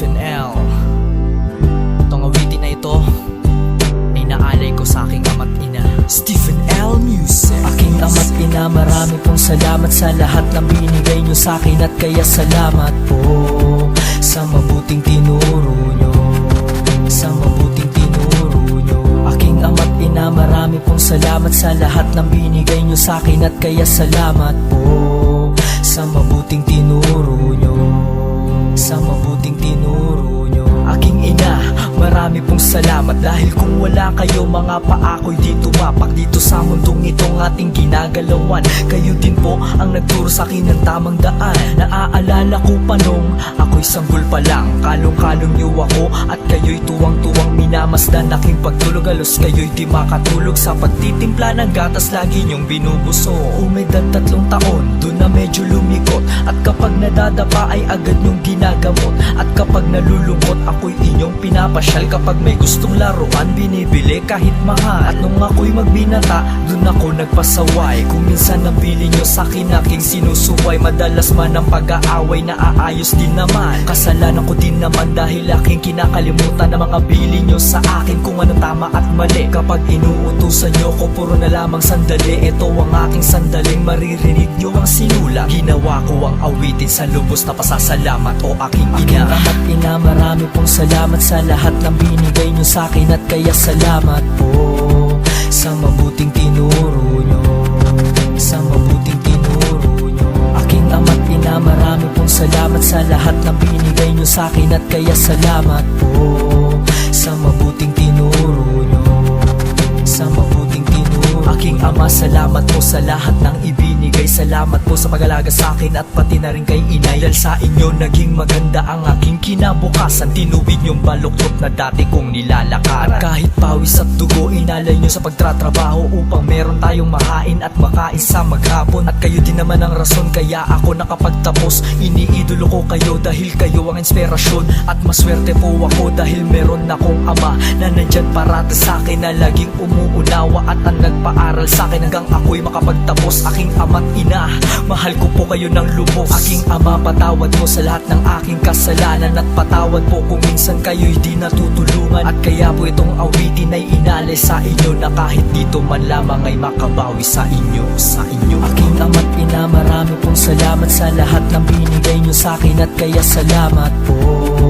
Stephen L. Itong awitin na ito ay naalay ko sa aking ama't ina. Stephen L. Music. Aking ama't ina, marami pong salamat sa lahat ng binigay nyo sa akin at kaya salamat po sa mabuting tinuro nyo. Sa mabuting tinuro nyo. Aking ama't ina, marami pong salamat sa lahat ng binigay nyo sa akin at kaya salamat po sa mabuting tinuro nyo. Sa mabuting salamat Dahil kung wala kayo mga paako'y di tumapak. Dito sa mundong itong ating ginagalawan. Kayo din po ang nagturo sa akin ng tamang daan. Naaalala ko pa nung ako'y sanggol pa lang. Kalong-kalong niyo ako at kayo'y tuwang-tuwang minamasdan. Aking pagtulog alos kayo'y di makatulog. Sa pagtitimpla ng gatas lagi niyong binubuso. Umedad tatlong taon, doon na medyo lumikot. At kapag nadadapa ay agad niyong ginagamot. At kapag nalulungkot ako'y inyong pinapasyal. Kapag may gustong laruan binibili kahit mahal. At nung ako'y magbinata, doon ako nagpasaway. Kung minsan nabili niyo sa akin aking sinusuway. Madalas man ang pag-aaway na aayos din naman. Kasalanan ko din naman dahil aking kinakalimutan na mga bili niyo sa akin. Kung ano tama at mali Kapag inuutusan niyo ko puro na lamang sandali. Ito ang aking sandaling maririnig niyo ang sinula Ginawa ko ang awitin sa lubos na pasasalamat o aking ina. Aking ama't ina marami pong salamat sa lahat ng binigay niyo sa akin At kaya salamat po sa mabuting tinuro nyo. Sa mabuting tinuro nyo. Aking ama't ina marami pong salamat sa lahat ng binigay nyo sa akin At kaya salamat po sa mabuting tinuro nyo. Sa mabuting tinuro Aking ama salamat po sa lahat ng ibinigay Salamat po sa pag-alaga sa akin at pati na rin kay inay. Dahil sa inyo naging maganda ang aking kinabukasan. Tinuwid yung baluktot na dati kong nilalakaran At kahit pawis at dugo inalay nyo sa pagtratrabaho Upang meron tayong mahain at makain sa maghapon. At kayo din naman ang rason kaya ako nakapagtapos. Iniidolo ko kayo dahil kayo ang inspirasyon. At maswerte po ako dahil meron akong ama Na nandyan parati sa akin na laging umuunawa At ang nagpaaral sa akin hanggang ako'y makapagtapos. Aking ama't ina, mahal ko po kayo ng lubos Aking ama, patawad mo sa lahat ng aking kasalanan At patawad po kung minsan kayo'y di natutulungan. At kaya po itong awitin ay inalay sa inyo Na kahit dito man lamang ay makabawi sa inyo, sa inyo. Aking ama't ina, marami pong salamat sa lahat ng binigay nyo sa akin At kaya salamat po